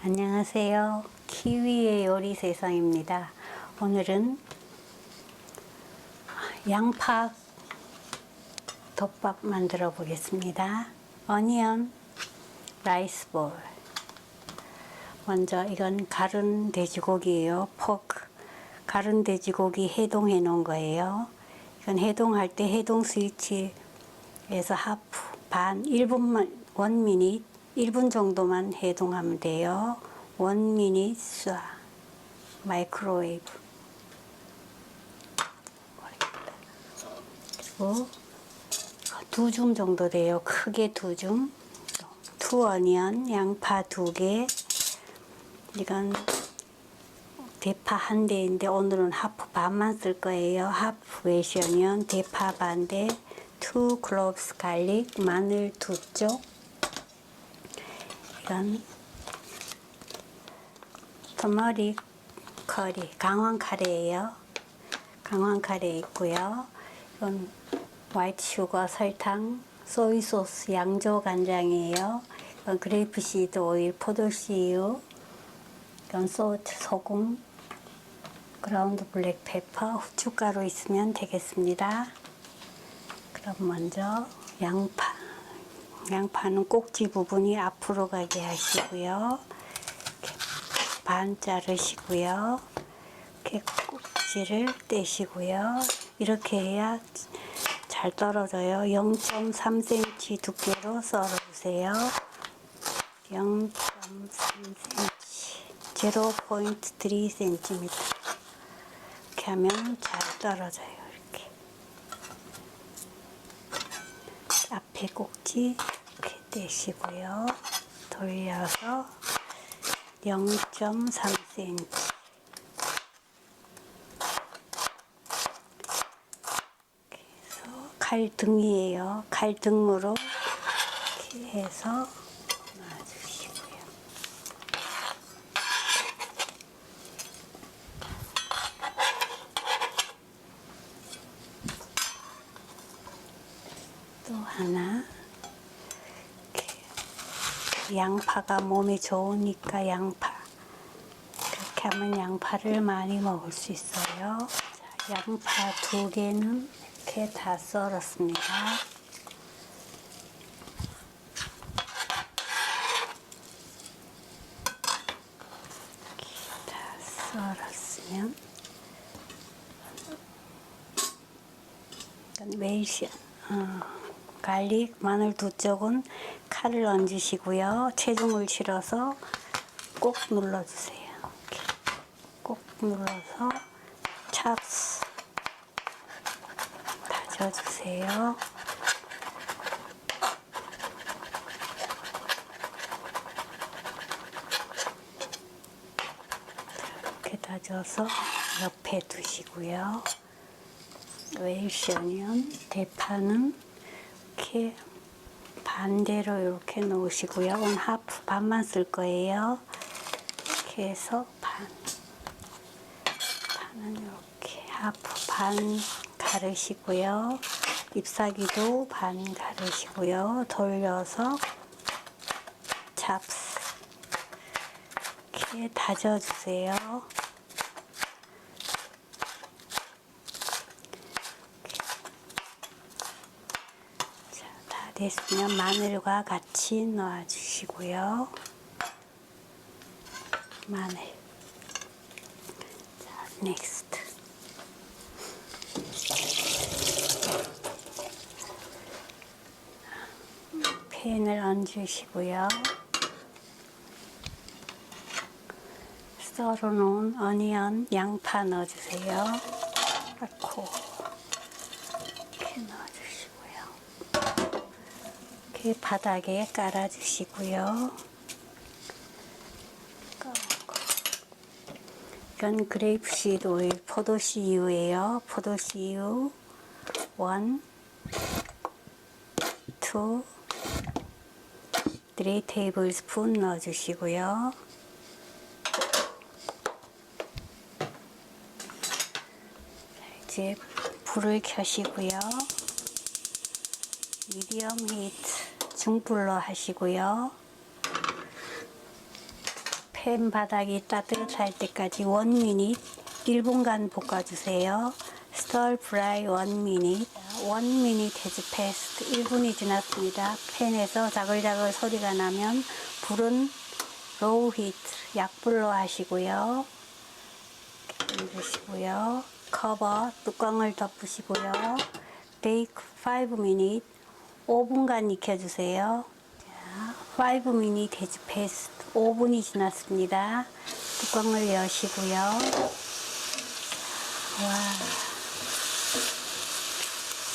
안녕하세요. 키위의 요리 세상입니다. 오늘은 양파 덮밥 만들어 보겠습니다. 어니언 라이스 볼. 먼저 이건 가른 돼지고기예요. 포크. 가른 돼지고기 해동해 놓은 거예요. 이건 해동할 때 해동 스위치에서 하프 반 1분만 1 미닛 1분 정도만 해동하면 돼요. 1 미닛 쏴 마이크로웨이브 그리고 두 줌 정도 돼요. 크게 두 줌. 투 어니언 양파 두 개. 이건 대파 한 대인데 오늘은 하프 반만 쓸 거예요. 하프 웨이션이면 대파 반 대, 투 클로브스 갈릭, 마늘 두 쪽. 이건 터머릭 커리, 강황 카레예요. 강황 카레 있고요. 이건 화이트 슈거, 설탕, 소이 소스, 양조 간장이에요. 이건 그레이프 시드 오일, 포도씨유, 이건 소트, 소금, 그라운드 블랙 페퍼, 후춧가루 있으면 되겠습니다. 그럼 먼저 양파. 양파는 꼭지 부분이 앞으로 가게 하시고요. 반 자르시고요. 이렇게 꼭지를 떼시고요. 이렇게 해야 잘 떨어져요. 0.3cm 두께로 썰어주세요. 0.3cm, 0.3cm. 이렇게 하면 잘 떨어져요. 이렇게. 앞에 꼭지 떼시고요. 돌려서 0.3cm. 해서 칼등이에요. 칼등으로 이렇게 해서 놔주시고요. 또 하나 이렇게 양파가 몸에 좋으니까 양파 그렇게 하면 양파를 많이 먹을 수 있어요. 자, 양파 두 개는 이렇게 다 썰었습니다. 이렇게 다 썰었으면 웨이션 어, 갈릭 마늘 두 쪽은 칼을 얹으시고요. 체중을 실어서 꼭 눌러주세요. 이렇게 꼭 눌러서 찹스 다져주세요. 이렇게 다져서 옆에 두시고요. 웨이션이면 대파는 이렇게 반대로 이렇게 놓으시고요. 오늘 하프 반만 쓸 거예요. 이렇게 해서 반 반은 이렇게 하프 반 가르시고요. 잎사귀도 반 가르시고요. 돌려서 찹스 이렇게 다져주세요. 됐으면 마늘과 같이 넣어주시고요. 마늘. 자, 넥스트. 팬을 얹으시고요. 썰어놓은 어니언, 양파 넣어주세요. 넣고 이렇게 넣어주시고요. 이렇게 바닥에 깔아주시고요. 이건 그레이프시드 오일 포도씨유예요. 포도씨유 원, 투, 3 테이블 스푼 넣어주시고요. 이제 불을 켜시고요. 미디엄 히트 중불로 하시고요. 팬 바닥이 따뜻할 때까지 1미닛 1분간 볶아주세요. Stir fry 1미닛 1미닛 has passed 1분이 지났습니다. 팬에서 자글자글 소리가 나면 불은 로우 히트 약불로 하시고요. 해주시고요. 커버 뚜껑을 덮으시고요. 베이크 5 미닛 5분간 익혀주세요. 자, 5미닛 has passed 5분이 지났습니다. 뚜껑을 여시고요. 와,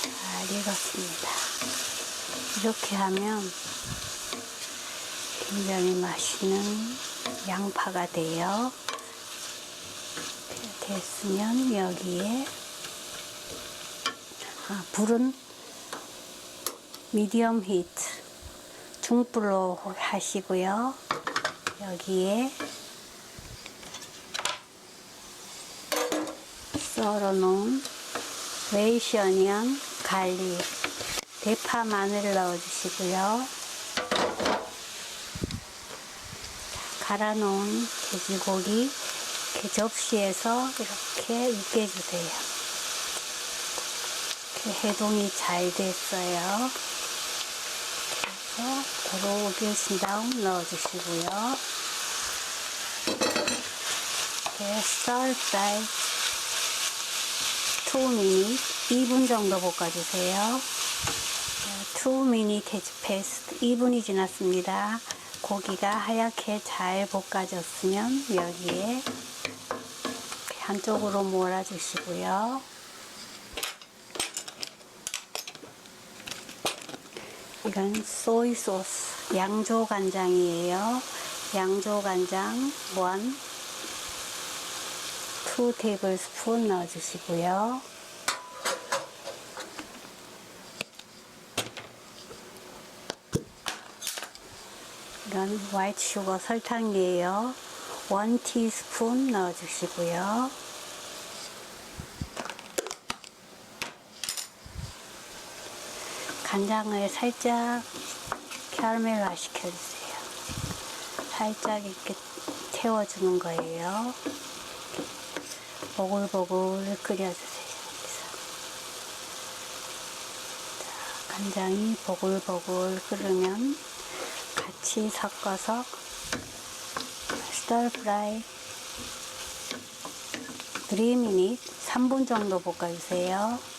잘 익었습니다. 이렇게 하면 굉장히 맛있는 양파가 돼요. 됐으면 여기에 아, 불은 미디엄 히트 중불로 하시고요. 여기에 썰어놓은 웨이셔니언 갈릭 대파 마늘을 넣어주시고요. 갈아놓은 돼지고기 이렇게 접시에서 이렇게 으깨주세요. 이렇게 해동이 잘 됐어요. 그래서 도로 으깨신 다음 넣어주시고요. 이렇게 썰쌀 2미닛 2분 정도 볶아주세요. 2미닛 has passed 2분이 지났습니다. 고기가 하얗게 잘 볶아졌으면 여기에 한쪽으로 몰아주시고요. 이건 소이 소스, 양조 간장이에요. 양조 간장 1, 2 테이블 스푼 넣어주시고요. 이건 화이트 슈거 설탕이에요. 1 티스푼 넣어주시고요. 간장을 살짝 캐러멜화 시켜주세요. 살짝 이렇게 태워주는 거예요. 보글보글 끓여주세요. 자, 간장이 보글보글 끓으면 같이 섞어서 스터 프라이 3미닛 3분 정도 볶아주세요.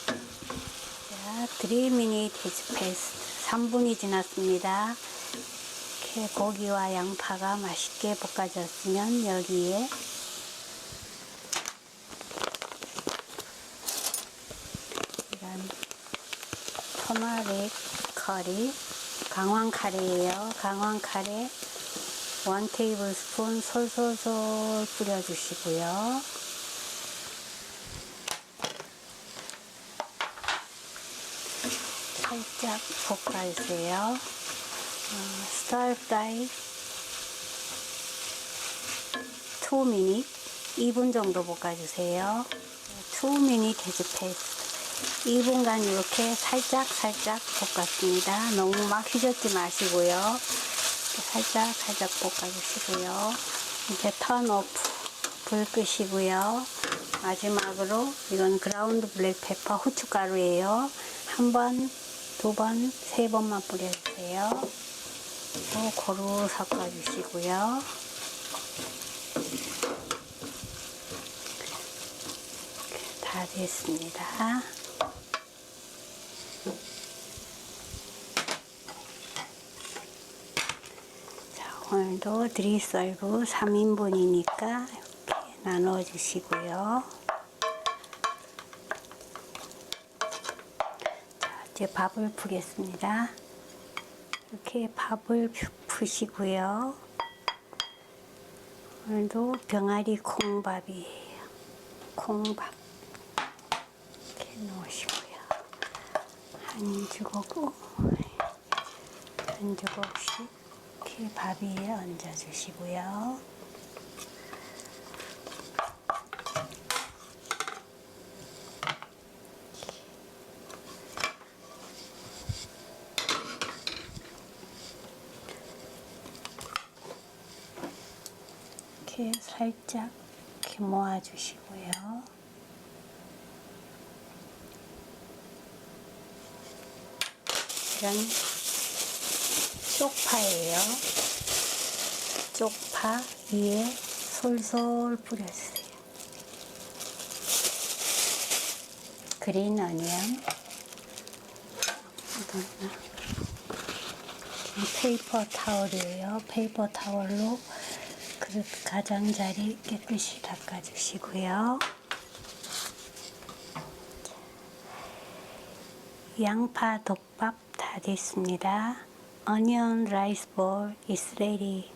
자, 3미닛 is passed 3분이 지났습니다. 이렇게 고기와 양파가 맛있게 볶아졌으면 여기에 이런 토마릭 커리 강황 카레예요. 강황 카레 1 테이블 스푼 솔솔솔 뿌려주시고요. 살짝 볶아주세요. 어, 스타일 프라이 2미닛 2분 정도 볶아주세요. 2미닛 해즈 페이스트 2분간 이렇게 살짝 살짝 볶았습니다. 너무 막 휘젓지 마시고요. 살짝 살짝 볶아주시고요. 이제 턴 오프 불 끄시고요. 마지막으로 이건 그라운드 블랙 페퍼 후춧가루예요. 한 번, 두 번, 세 번만 뿌려주세요. 그리고 고루 섞어주시고요. 다 됐습니다. 자, 오늘도 드리설브 3인분이니까 이렇게 나눠 주시고요. 이제 밥을 푸겠습니다. 이렇게 밥을 푸- 푸시고요. 오늘도 병아리 콩밥이에요. 콩밥. 이렇게 넣으시고요. 한 주걱, 한 주걱씩 이렇게 밥 위에 얹어주시고요. 이렇게 살짝 이렇게 모아주시고요. 이건 쪽파예요. 쪽파 위에 솔솔 뿌려주세요. 그린 어니언. 페이퍼 타월이에요. 페이퍼 타월로 그릇 가장자리 깨끗이 닦아주시고요. 양파 덮밥 다 됐습니다. Onion rice ball is ready.